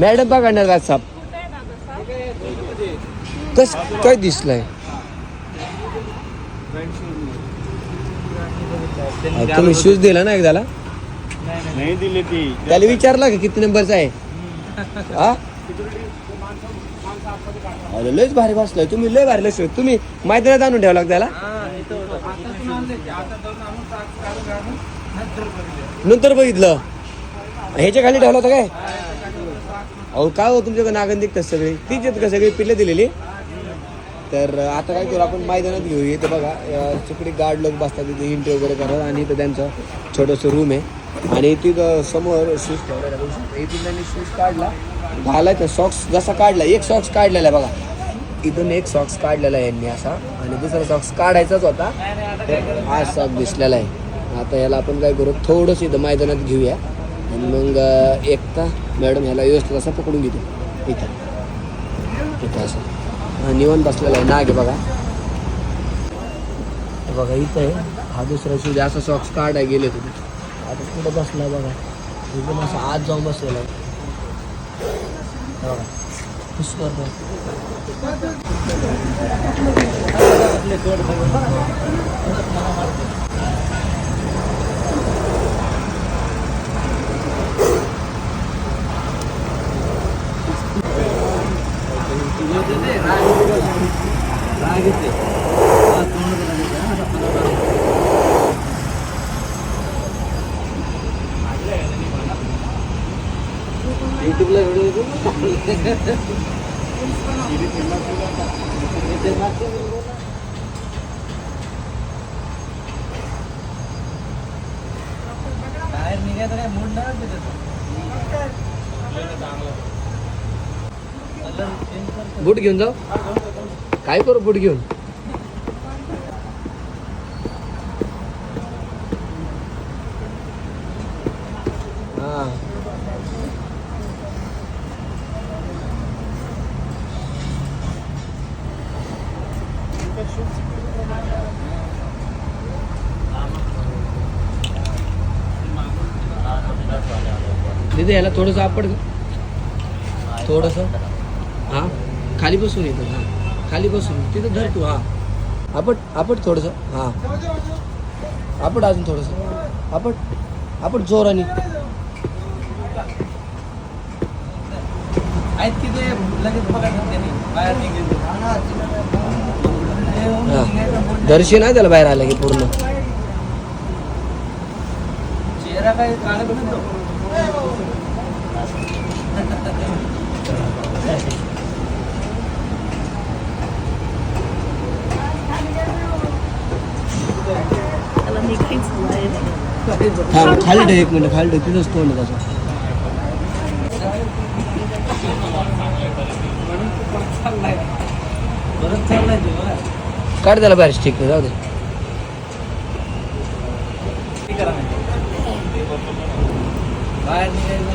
Madam पकडणार का साप? कस काय दिसलंय? तुम्ही शूज दिला ना एकदाला? नाही दिले ती. त्याला विचारला का किती नंबरचा आहे? हा? अरे लयच भारी बसलाय. तुम्ही लय भारी लस तुम्ही मैदानात आणून ठेवला का त्याला? नंतर बघितलं. ह्याच्या खाली ठेवला होता काय? अहो काय हो तुमच्याकडे नागन दिखतात सगळे? तीच आहेत का सगळी? पिल्ले दिलेली. तर आता काय करू आपण मैदानात घेऊ. इथं बघा तिकडे गार्ड लोक बसतात तिथे इंटरव्ह्यू वगैरे करतात आणि इथं त्यांचं छोटंसं रूम आहे. आणि तिथं समोर शूज ठेवलेला इथून त्यांनी शूज काढला. घालायचा सॉक्स जसा काढला एक सॉक्स काढलेला आहे बघा. इथून एक सॉक्स काढलेला आहे यांनी असा. आणि दुसरा सॉक्स काढायचाच होता. तर हा सॉक्स दिसलेला आहे. आता याला आपण काय करू थोडंसं इथं मैदानात घेऊया. आणि मग एकता मॅडम ह्याला व्यवस्थित असं पकडून घेतो. इथं. इथं असं. हा निवांत बसलेला आहे. नाग आहे बघा. बघा इथं आहे. हा दुसरा शूज असं सॉक्स काढाय गेले तुम्ही आता कुठं बसला बघा. एकदम असं आत जाऊन बसलेला आहे. बघा. बघ. युट्यूबला व्हिडिओ बाहेर निघायचं काय मूड नाही बूट घेऊन जाऊ काय करू पुढे घेऊन? हा. तिथे याला थोडंसं आपड थोडंसं? हा? खाली बसून येतं हा. खाली बसून तिथं धर तू हा. आपट आपट थोडंसं हा. आपट अजून थोडंसं. आपट आपट जोराने. आहेत की ते लगेच बघायचं हा. दर्शन आहे त्याला बाहेर आलं की पूर्ण. चेहरा काय काळा बनतो नाही थांब खाली ठेव एक मिनिट खाली ठेव तिथंच तोंड आहे त्याचं. काढ त्याला बाहेर स्टिक जाऊ दे. बाहेर निघायचं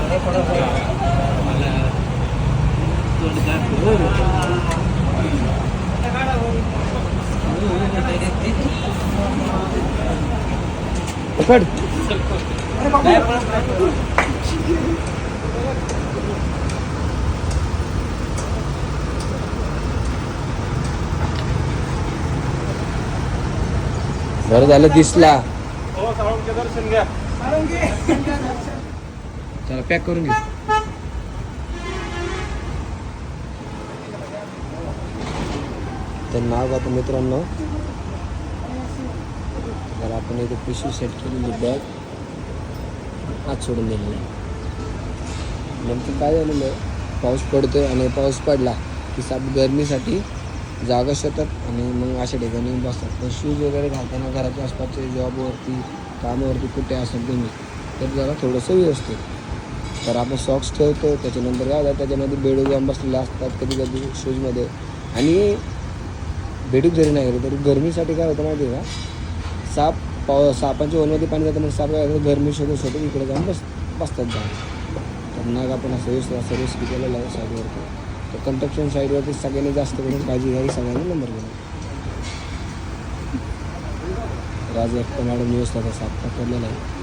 अरे थोडंसं तोंड काढतो. पकड. बरं झालं दिसला. चला पॅक करून घे. तर नाव आता मित्रांनो तर आपण इथे पिशवी सेट केलेली बॅग आत सोडून दिलेली आहे. नंतर काय झालेलं आहे? पाऊस पडतोय आणि पाऊस पडला की साप गरमीसाठी जागा शोधतात आणि मग अशा ठिकाणी बसतात. पण शूज वगैरे घालताना घराच्या आसपासचे जॉबवरती कामावरती कुठे असेल तुम्ही तर जरा थोडंसं व्यवस्थित. तर आपण सॉक्स ठेवतो त्याच्यानंतर काय होतं? त्याच्यामध्ये बेडूक जाऊन बसलेले असतात कधी कधी शूजमध्ये आणि बेडूक जरी नाही गेले तरी गरमीसाठी काय होतं माहिती आहे का? साप पाव सापांच्या ओलमध्ये पाणी जातं मग साप काय गरमी शोधत शोधून इकडे जाऊन बस बसतात जाऊन. तर नाग आपण सर्विस सर्विस कितीला लावू साईडवरती तर कंस्ट्रक्शन साईडवरती सगळ्यांनी जास्त करून काळजी घ्यावी सगळ्यांनी नंबर घ्यावा. राज एकटा मॅडम व्यवस्था साप पकडलेला आहे.